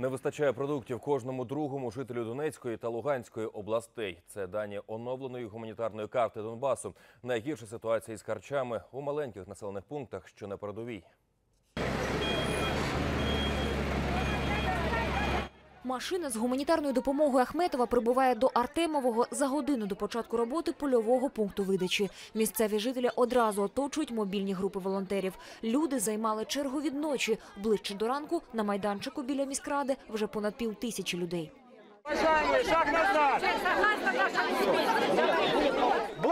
Не вистачає продуктів кожному другому жителю Донецької та Луганської областей. Це дані оновленої гуманітарної карти Донбасу. Найгірша ситуація із харчами у маленьких населених пунктах, що на передовій. Машина з гуманітарною допомогою Ахметова прибуває до Артемового за годину до початку роботи польового пункту видачі. Місцеві жителі одразу оточують мобільні групи волонтерів. Люди займали чергу від ночі. Ближче до ранку на майданчику біля міськради вже понад пів тисячі людей. Шаг назад!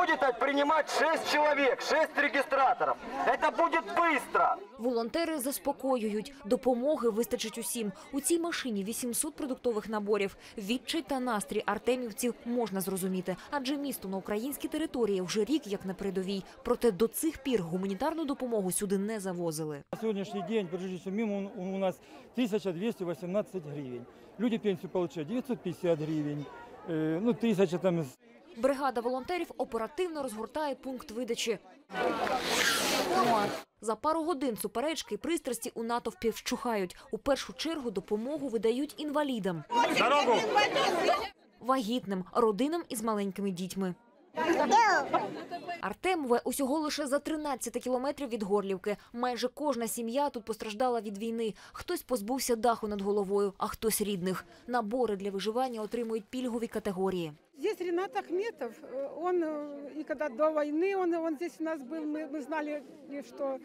Будет принимать 6 человек, 6 регистраторов. Это будет быстро. Волонтери заспокоюють, допомоги вистачить усім. У цій машині 800 продуктових наборів. Відчай та настрій артемівців можна зрозуміти, адже місто на українській території вже рік як на передовій. Проте до цих пір гуманітарну допомогу сюди не завозили. На сегодняшний день прожиточный минимум у у нас 1218 гривен. Люди пенсию получают 950 гривен, э, ну, тысяча там с- Бригада волонтерів оперативно розгортає пункт видачі. За пару годин суперечки і пристрасті у натовпі вщухають. У першу чергу допомогу видають інвалідам. Вагітним, родинам із маленькими дітьми. Артемове усього лише за 13 кілометрів від Горлівки. Майже кожна сім'я тут постраждала від війни. Хтось позбувся даху над головою, а хтось рідних. Набори для виживання отримують пільгові категорії. Здесь Ренат Ахметов, э, он э, и когда до войны, он, он здесь у нас был, мы, мы знали, и что,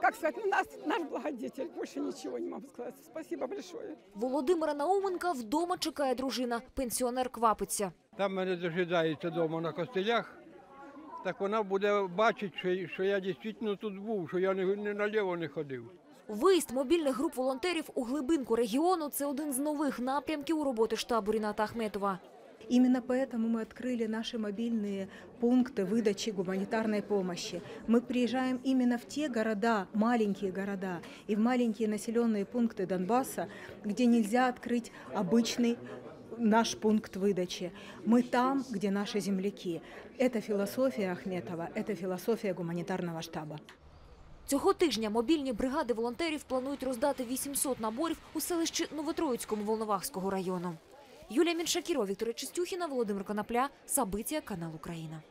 как сказать, ну, нас, наш благодетель, больше ничего не могу сказать. Спасибо большое. Володимира Науменка вдома чекає дружина. Пенсіонер квапиться. Там мене дожидається вдома на костелях, так вона буде бачити, що, я дійсно тут був, що я не, не наліво не ходив. Виїзд мобільних груп волонтерів у глибинку регіону – це один з нових напрямків у роботи штабу Ріната Ахметова. Именно поэтому мы открыли наши мобильные пункты выдачи гуманитарной помощи. Мы приезжаем именно в те города, маленькие города и в маленькие населенные пункты Донбасса, где нельзя открыть обычный наш пункт выдачи. Мы там, где наши земляки. Это философия Ахметова, это философия гуманитарного штаба. Цього тижня мобільні бригади волонтерів планують роздати 800 наборів у селищі Новотроїцькому Волновахського району. Юлія Міншакірова, Віктор Чистюхіна, Володимир Конопля, Сабиція, канал Україна.